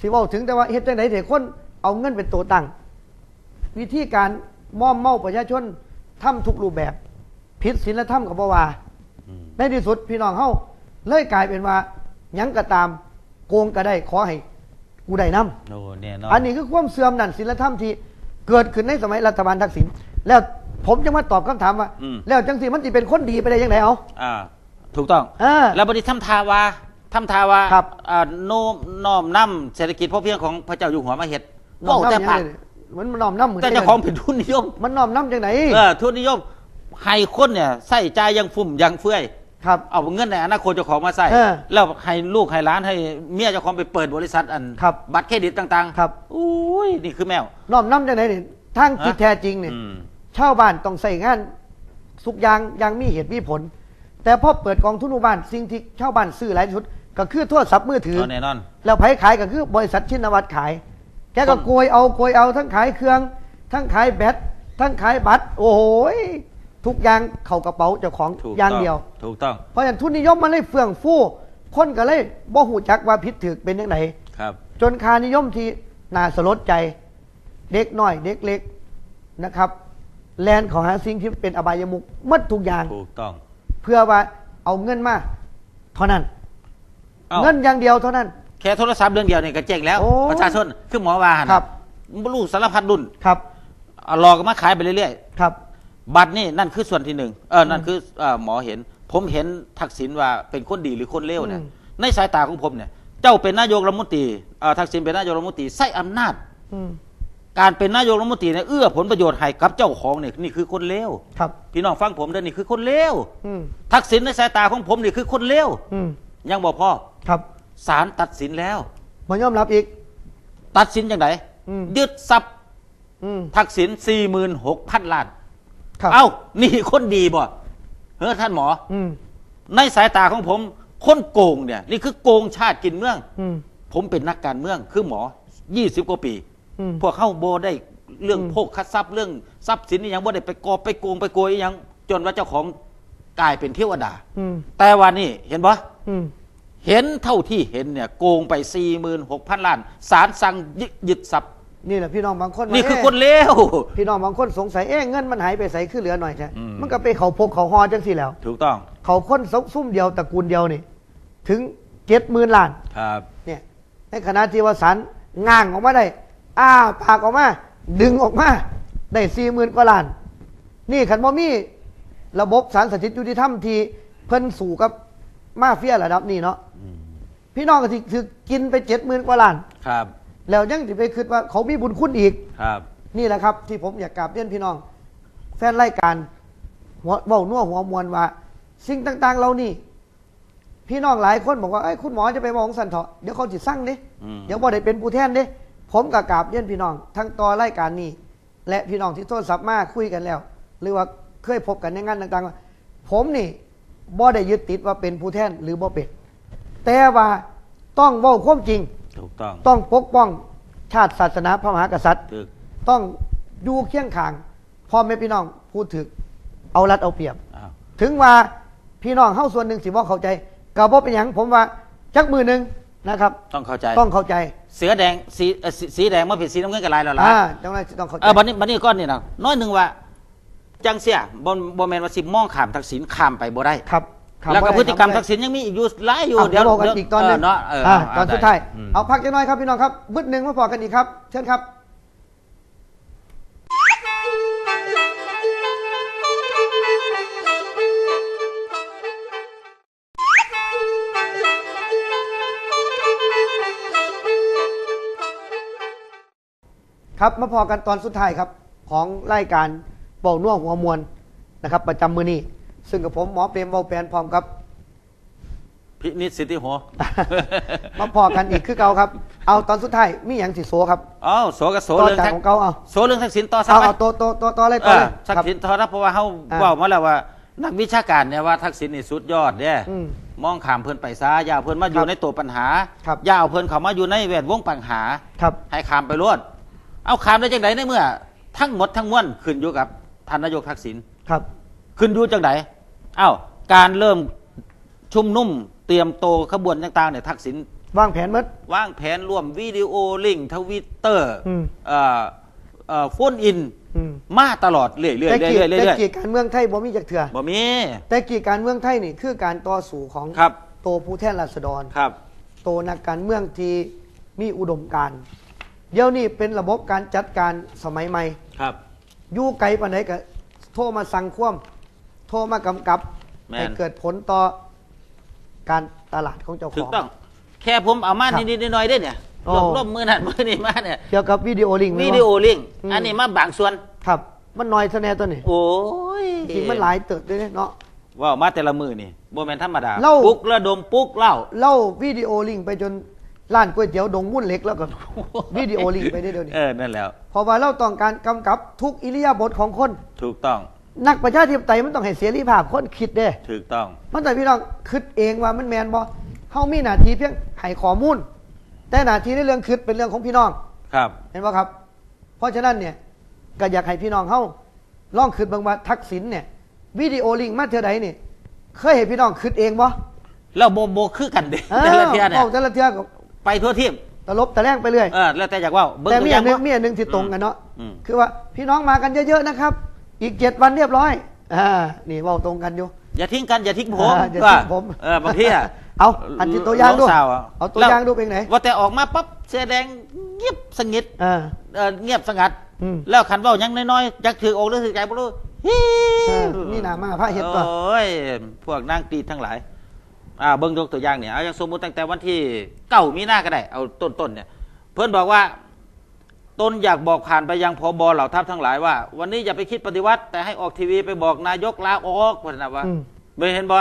สิเว้าถึงแต่ว่าเฮ็ดจังไดเด็กคนเอาเงินเป็นตัวตั้งวิธีการมอมเมาประชาชนทำทุกรูปแบบผิดศีลธรรมกับบ่ว่าอืมในที่สุดพี่น้องเฮาเลยกลายเป็นว่าหยังก็ตามโกงก็ได้ขอให้กูได้นํโอ้แน่นอนอันนี้คือความเสื่อมนั่นศีลธรรมที่เกิดขึ้นในสมัยรัฐบาลทักษิณแล้วผมจะมาตอบคำถามว่าอืมแล้วจังสิมันสิเป็นคนดีไปได้ยังไงเอาอ่าถูกต้องอ่าแล้วบริทำทาว่า ทำทาว่าครับ อ่าโน้มน้อมนำเศรษฐกิจพอเพียงของพระเจ้าอยู่หัวมาเฮ็ดเว้าแต่ปากมันน้อมน้ำเหมือนแต่เจ้าของเป็นทุนนิยมมันน้อมน้ำจังไหนเออทุนนิยมให้คนเนี่ยใส่ใจายอยังฟุ่มอยังเฟื่อย ครับ เอาเงินในอนาคตเจ้าของมาใส่เออแล้วให้ลูกให้หล้านให้เมียเจ้าของไปเปิดบริษัทอันครับบัตรเครดิตต่างๆครับ อุ้ยนี่คือแมว น้อมน้ำจังไหนนี่ทางที่ฮะ แท้จริงเนี่ย อืม ชาวบ้านต้องใส่งานสุกอยางอยังมีเหตุมีผล แต่พอเปิดกองทุนหมู่บ้านสิ่งที่ชาวบ้านซื้อหลายที่สุด ก็คือโทรศัพท์มือถือเอาแน่นอน แล้วไผขายก็คือบริษัทชินวัตรขาย แกก็ผมโกยเอาโกยเอาทั้งขายเครื่อง ทั้งขายแบตทั้งขายบัตร โอ้โหยทุกอย่างเข้ากระเป๋าเจ้าของถูกอย่างต้องเดียว ถูกต้อง เพราะฉะนั้นทุนนิยมมันเลยเฟื่องฟู่คนก็เลยบ่หูจักว่าผิดถือเป็นยังไงครับ จนคานิยมที่น่าสลดใจ เด็กน้อย เด็กเล็กนะครับ แลนเขอหาสิ่งที่เป็นอบายมุกหมัดทุกอย่างถูกต้อง เพื่อว่าเอาเงินมาเท่านั้น อ้า เงินอย่างเดียวเท่านั้น แค่โทรศัพท์เรื่องเดียวเนี่ยก็เจ๊งแล้ว โอ้ ประชาชนคือหมอว่าหั่นครับบลูกสารพัดรุ่นครับเอาหลอกกันมาขายไปเรื่อยครับ ๆ บัตรนี่นั่นคือส่วนที่หนึ่งเออนั่นคือเอ่อหมอเห็น ผมเห็นทักษิณว่าเป็นคนดีหรือคนเลวเนี่ยอืม ในสายตาของผมเนี่ยเจ้าเป็นนายกรัฐมนตรีเอ่อทักษิณเป็นนายกรัฐมนตรีใช้อำนาจ อืมการเป็นนายกรัฐมนตรีเนี่ยเอื้อผลประโยชน์ให้กับเจ้าของเนี่ยนี่คือคนเลวครับ พี่น้องฟังผมเด้อนี่คือคนเลวอืมทักษิณในสายตาของผมนี่คือคนเลว อืม ยังบอกพ่อครับศาลตัดสินแล้ว มายอมรับอีก ตัดสินอย่างไรอืม ยึดทรัพย์อืม ทักษิณสี่หมื่นหกพันล้าน ครับเอ้า นี่คนดีบ่เฮ้อท่านหมอ อืมในสายตาของผม คนโกงเนี่ย นี่คือโกงชาติกินเมือง อืมผมเป็นนักการเมืองคือหมอ 20 กว่าปี อืม พวกเข้าโบได้เรื่องอืม โภคทรัพย์เรื่องทรัพย์สินนี่ยังบ่ได้ไปกอบไปโกงไปโกยอิหยัง จนว่าเจ้าของกลายเป็นเทวดา อืมแต่ว่านี่เห็นปะอืม เห็นเท่าที่เห็นเนี่ยโกงไป46,000ล้านศาลสั่งยึดยึดทรัพย์นี่แหละพี่น้องบางคนว่านี่คือเะคนเลวพี่น้องบางคนสงสัยเอ๊ะเงินมันหายไปใส่ขึ้นเหลือหน่อยใช่อืมมันก็ไปเขาพกเขาฮอจังสิแล้ว ถูกต้อง เขาคนซุ่มเดียวตระกูลเดียวนี่ ถึงเจ็ดหมื่นล้านครับเนี่ยในขณะที่ว่าสารง้างออกมาได้ อ้าปากออกมา ดึงออกมา ได้สี่หมื่นกว่าล้าน นี่ขันบ่มีระบบสารสถิตยุติธรรมที่เพิ่นสู่กับ มาเฟียระดับนี้เนาะอืมพี่น้องก็สิถือกินไปเจ็ดหมื่นกว่าล้านครับ แล้วยังสิไปคิดว่าเขามีบุญคุณอีกครับ นี่แหละครับ ที่ผมอยากกราบเรียนพี่น้อง แฟนรายการหัวเบานัวหัวมวลว่า สิ่งต่าง ๆ เรานี่ พี่น้องหลายคนบอกว่าเอ้ยคุณหมอจะไปมองสันเถาะเดี๋ยวเขาจิสั่งดิอืมเดี๋ยวบ่ได้เป็นผู้แทนดิผมกับกราบเรียนพี่น้อง ทั้งต่อรายการนี้ และพี่น้องที่โทรศัพท์มาคุยกันแล้ว หรือว่าเคยพบกันในงานต่างๆว่าผมนี่ บ่ได้ยึดติดว่าเป็นผู้แทนหรือบ่เป็นแต่ว่าต้องเว้าความจริง ถูกต้องต้องปกป้องชาติศาสนาพระมหากษัตริย์ ถูกต้องอยู่เคียงข้างพ่อแม่พี่น้องพูดถึกเอารัดเอาเปรียบ อ้าวถึงว่าพี่น้องเข้าส่วนหนึ่งสิบ่เข้าใจก็บ่เป็นหยังผมว่าจักมือหนึ่งนะครับ ต้องเข้าใจ ต้องเข้าใจเสือแดงสีเอ่อสีสีแดงมาผิดสีน้ำเงินกับลายแล้วล่ะอ่าจังไรต้องเข้าใจ เออบันนี้บันนี้ก้อนนี่นะน้อยหนึ่งว่า จังเสียบนบนแมนว่าสิมองขามทักษิณขามไปบ่ได้ครับครับแล้วก็บ่ได้พฤติกรรมคบทักษิณยังมีอีกอยู่หลายอยู่อะเดี๋ยวบอกกันอีกตอนหนึงเเนาะเอออ่าเาตอนสุดท้ายอืมเอาพักจะน้อยครับพี่น้องครับบึดหนึ่งมาพอกันอีกครับ เชิญครับครับมาพอกันตอนสุดท้ายครับของรายการ เบาน่วหัวมวลนะครับ ประจำมือนี้ ซึ่งกับผมหมอเปรมเบาแปลนพร้อมกับ พินิจสิทธิโหมาพอกันอีกคือเก่าครับ เอาตอนสุดท้ายมีอย่างสิโซครับเอ้าโสกับโสต่อเรื่องจากทักของเก่าเอาโสเรื่องทักษิณต่อสักเอาไหมเอาตัวตัวตัวตัวอะไรเอตัวอเลยทักครับ ษิณทอรับเพราะว่าเขาอ่าบอกมาแล้วว่า นักวิชาการเนี่ยว่าทักษิณนี่สุดยอดเนี่ยอืมมองขามเพิ่นไปซะอย่าเอาเพิ่นมาอคยู่รับในตัวปัญหาครับ อย่าเอาเพิ่นเข้ามาอยู่ในแวดวงปัญหา ครับ ให้ขามไปรวด เอาขามได้จังไดในเมื่อ ทั้งหมดทั้งมวลขึ้นอยู่กับ ท่านนายกทักษิณครับ ขึ้นอยู่จังไดเอ้าการเริ่มชุมนุมเตรียมโตวขบวนต่างๆเนี่ยทักษิณวางแผนหมดวางแผนร่วมวิดีโอลิงทวิตเตอร์อืมเอ่อเอ่อโฟนอินอืมมาตลอดเรื่อยๆเรื่อยแต่ๆกี่เรื่อยๆแต่เรื่อยกี่การเมืองไทยบ่มีจักเถื่อๆบ่มีแต่กี่การเมืองไทยนี่คือการต่อสู้ของครับโตผู้แทนราษฎรครับ โตนักการเมืองที่มีอุดมการณ์เดี๋ยวนี้เป็นระบบการจัดการสมัยใหม่ครับอ ยู่ไกลปานไหนก็โทรมาสั่งคว่ำโทรมากำกับแม่น ให้เกิดผลต่อการตลาดของเจ้าขถูอกงต้อง แค่ผมเอามาครับนิดๆหน่อยๆได้เนี่ยโอ้ รวมรวมมือนั่นมือนี่มาเนี่ยเกี่ยวกับวิดีโอลิงก์วิดีโอลิงก์อืม อันนี้มาบางส่วน ครับ มันน้อยซะแน่ตัวนี้โอ้ยจริงมันหลายเติบด้วยเนาะว้าวมาแต่ละมือนี่โมเมนธรรมดาเล่าปุ๊กระดมปุ๊กเล่า เล่าวิดีโอลิงก์ไปจน ร้านก๋วยเตี๋ยวดงมุ่นเหล็กแล้วก็ วิดีโอลิงก์ไปได้เดี๋ยวนี้เออ นั่นแล้ว เพราะว่าเราต้องการกำกับทุกอิริยาบถของคน ถูกต้อง นักประชาธิปไตยมันต้องให้เสรีภาพคนคิดเด้ ถูกต้อง มันต้องให้พี่น้องคิดเองว่ามันแมนบ่เฮามีหน้าที่เพียงให้ข้อมูล แต่หน้าที่ในเรื่องคิดเป็นเรื่องของพี่น้อง ครับ เห็นบ่ครับ เพราะฉะนั้นเนี่ยก็อยากให้พี่น้องเฮาลองคิดเบางว่าทักษิณเนี่ยวิดีโอลิงก์มาเท่าใดนี่ เคยเห็นพี่น้องคิดเองบ่แล้วโบโบคือกันเด้อ้าวแต่ละเทียเนี่ยว้าแต่ละเทื่อก็ ไปทั่วทีมตลบตะแลงไปเรื่อยเออแล้วแต่อยากว่าเบิ้งแต่ตัวมีออย่างย่างหนึงบ่มีอย่างหนึงที่ตรงกันเนาะอืมคือว่าพี่น้องมากันเยอะๆนะครับ อีกเจ็ดวันเรียบร้อยอ่านี่เว่าตรงกันอยู่ อย่าทิ้งกันอย่าทิ้งผมอ่าอย่าทิ้งผมเออบางทีอะเอาอันที่ตัวอย่างดูน้สวะเอาตัวอย่างดูเป็นไงว่าแต่ออกมาปั๊บเสื้อแดงเงียบสงิดอ่าเออเงียบสงัดอืมแล้วขันเว่ายังน้อยๆจักถืออกหรือถือใจบ่รู้ฮิเออนี่หนามาพระเฮ็ดก่อนโอ้ยพวกนางตีทั้งหลาย อ่าเบิ่งยกตัวอย่างเนี่ยเอาอย่างสมมุติตั้งแต่วันที่เก้ามีนาก็ได้ เอาต้นๆเนี่ย เพื่อนบอกว่าตนอยากบอกผ่านไปยังพบเหล่าทัพทั้งหลายว่า วันนี้อย่าไปคิดปฏิวัติ แต่ให้ออกทีวีไปบอกนายกลาออกพนนะว่าอืมไม่เห็นบ่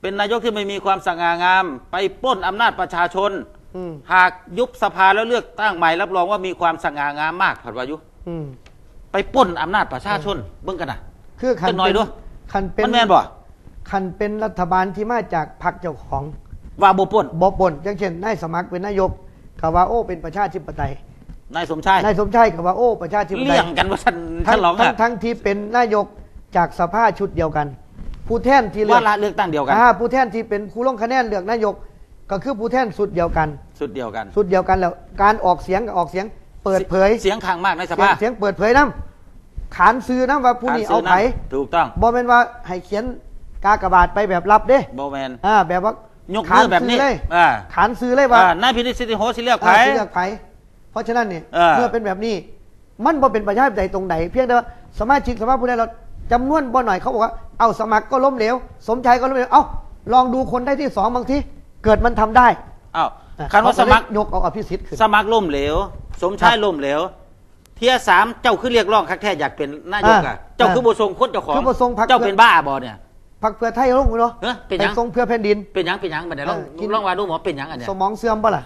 เป็นนายกที่ไม่มีความสง่างาม ไปปล้นอำนาจประชาชนอืมหากยุบสภาแล้วเลือกตั้งใหม่รับรองว่ามีความสง่างามมากผัดวายุอืมไปปล้นอำนาจประชาชนเบิ่งกันนะคือคันจักหน่อยเป็นด้วยคันเป็นมันแม่นบ่ คันเป็นรัฐบาลที่มาจากพรรคเจ้าของว่าบ่ปล้นบ่ปนอย่างเช่นนายสมัครเป็นนายกกว่าโอ้เป็นประชาธิปไตยนายสมชายนายสมชายกว่าโอ้ประชาธิปไตเลี่ยยงกันว่าท่านทั้ท่างนรองทั้งอะทั้งที่เป็นนายกจากสภาชุดเดียวกัน ผู้แทนที่เลืว่าละเลือกตั้งเดียวกันอ่าผู้แทนที่เป็นผู้ลงคะแนนเลือกนายก ก็คือผู้แทนสุดเดียวกัน สุดเดียวกัน สุดเดียวกันแล้วการออกเสียงกับออกเสียง เปิดเผยเสียงข้างมากในสเสียภางเสียงเปิดเผยน้ำขานซื้อน้ำว่าผู้นี้ขเอาซื้ไผำถูกต้องบอเป็นว่าให้เขียน กากบาทไปแบบลับเด้โบแมนอ่าแบบว่ายกมือแบบนี้ขานซื้เลยอ่าขานซื้อเลยว่าอ่านายพินิจสิทธิโหสิเลือกไผอ่าสิเลือกไผเพราะฉะนั้นเนี่ยเออเมื่อเป็นแบบนี้ มันบ่เป็นประชาธิปไตยตรงไหน เพียงแต่ว่าสมาชิกสภาผู้แทนเราจำนวนบ่หน่อยเขาบอกว่าเอาสมัครก็ล้มเหลวสมชายก็ล้มเหลวเอาลองดูคนได้ที่สองบางทีเกิดมันทำได้อ้าวอะคันว่าเขสก็เลยมัครยกเอาอภิสิทธิ์ขึ้นสมัครล่มเหลว สมชายล่มเหลวเทียสามเจ้าคือเรียกร้องคักแท้อยากเป็นนายกอ่าอะเจ้าคือบุทรงคนเจ้าของคือบ่ทรงพรรคเจ้าเป็นบ้าบอเนี่ย พักเพื่อไทยลงเนาะเอ้อเป็นหยัง ทรงเพื่อแผ่นดิน เป็นหยังเป็นหยังบัดนี้ลองเออกิน ลองว่าดูหมอเป็นหยังอันเนี้ย สมองเสื่อมปะล่ะ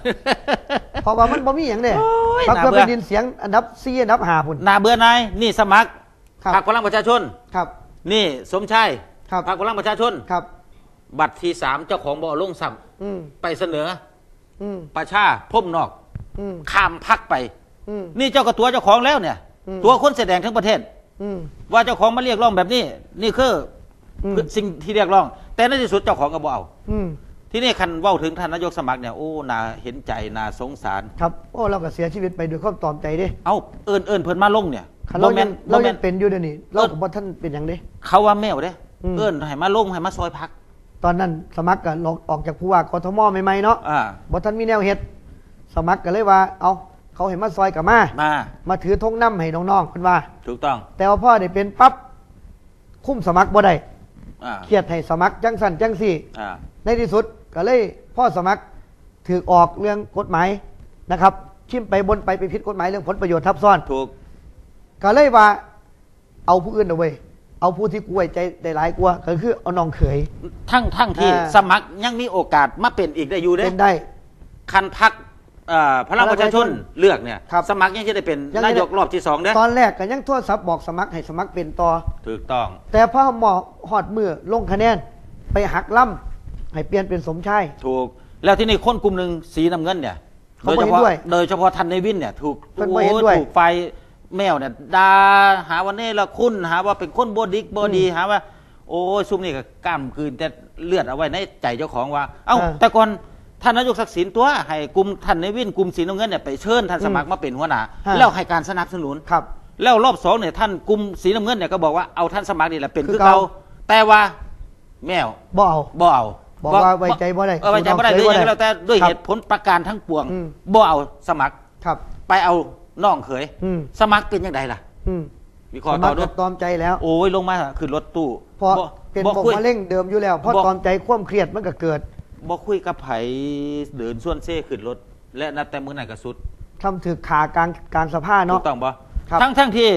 เพราะว่ามันบ่มีอย่างเด้โอ้ยพักเพื่อน่าเบื่อ แผ่นดินเสียงอันดับ4อันดับ5พุ่น นาเบื่อนายนี่สมัครครับ พรรคพลังประชาชน ครับ นี่สมชายครับ พรรคพลังประชาชน ครับ บัตรที่สามเจ้าของบ่อลงซ้อืมำไปเสนออืมประชาพ่มนอกอืมข้ามพักไป อืม นี่เจ้าก็ตัวเจ้าของแล้วเนี่ย อืม ตัวคนแสดงทั้งประเทศ อืมว่าเจ้าของมาเรียกร้องแบบนี้ นี่คือ อมคือสิ่งที่เรียกร้อง แต่ในที่สุดเจ้าของก็บ่เอาอืมที่นี่คันเว้าถึงท่านนายกสมัครเนี่ยโอ้น่าเห็นใจน่าสงสาร ครับโอ้เราก็เสียชีวิตไปด้วยความตอมใจเด้เอาเอิญเอิญเพิ่นมาลงเนี่ยคันเราบ่แม่ยังนเราบ่แม่ยันงเป็นอยู่เดี๋ยวนี้เราก็บ่ท่านเป็นอย่างเด้เขาว่าแมวเด้อืมเอิญให้มาลงให้มาซอยพัก ตอนนั้นสมัครก็ลงออกจากผู้ว่ากทมใหม่ๆเนาะอ่าบ่ท่านมีแนวเฮ็ดสมัครก็เลยว่า เอาเขาเห็นมาซอยกับมามา มาถือธงน้ำให้น้องๆเพิ่นว่า ถูกต้อง แต่ว่าพ่อได้เป็นปั๊บคุ้มสมัครบ่ได้ อ่า เครียดให้สมัครจังสั่นจังสี่ อ่า ในที่สุดก็เลยพ่อสมัครถือออกเรื่องกฎหมายนะครับ ชิมไปบนไปไปผิดกฎหมายเรื่องผลประโยชน์ทับซ้อน ถูก ก็เลยว่าเอาผู้อื่นเอาไว้ยเอาผู้ที่กูไว้ใจได้หลายกว่าก็คือเอาน้องเขย ทั้งทั้งที่อ่า สมัครยังมีโอกาสมาเป็นอีกได้อยู่เด้เป็นได้ คันพัก พลังประชาชนเลือกเนี่ยครับ สมัครยังจะได้เป็นยังจะได้นายกรอบที่สองเด้อตอนแรกก็ยังโทรศัพท์บอกสมัครให้สมัครเป็นต่อ ถูกต้อง แต่พอหมอหอดมือลงคะแนนไปหักล่ำให้เปลี่ยนเป็นสมชาย ถูกแล้วที่นี่คนกลุ่มหนึ่งสีน้ำเงินเนี่ยเขาโดยบ่เฉเห็นพาะด้วยโดยเฉพาะทันในวินเนี่ยถูกเพิ่นบ่เห็นด้วย ถูกไฟแมวเนี่ยดาหาวันนี้ละคุณหาว่าเป็นคนบดิกบดีอืมหาว่า โอ้ยซุ่มนี่ก็กล้ามคืนแต่เลือดเอาไว้ในใจเจ้าของว่า เอ้าอ่าแต่ก่อน ท่านนายกศักดิ์สินตัวให้กลุ่มท่านในวินกลุ่มสีน้ำเงินเนี่ยไปเชิญท่านสมัครมาเป็นหัวหน้าฮะ แล้วให้การสนับสนุน ครับ แล้วรอบสองเนี่ยท่านกลุ่มสีน้ำเงินเนี่ยก็บอกว่าเอาท่านสมัครนี่แหละเป็นคืคืออเก่า เก่าแต่ว่าแมวบ่เอา บ่เอาบอกว่าไว้ใจบ่ได้เออไว้ใจบ่ได้น้ด้องวยเคยบ่ได้อย่างแล้วแต่ด้วยครับเหตุผลประการทั้งปวงอืม บ่เอาสมัครครับ ไปเอาน้องเขยอืม สมัครเป็นยังไงล่ะอืมวิเคสราะห์มัต่คอรด้วกัยบตอมใจแล้ว โอ้ยลงมาขึ้นรถตู้เพราะบ่เป็นบ่ปมคุย มะเร็งเดิมอยู่แล้วเพราะบอกตอมใจความเครียดมันก็เกิด บ่คุยกับไผเดินส่วนเซ่ขึ้นรถ และนับแต่มื้อนั้นก็สุดทำถือขากลางกลางสภาพถูเนาะ กต้องบ่ครับ ทั้งทั้งที่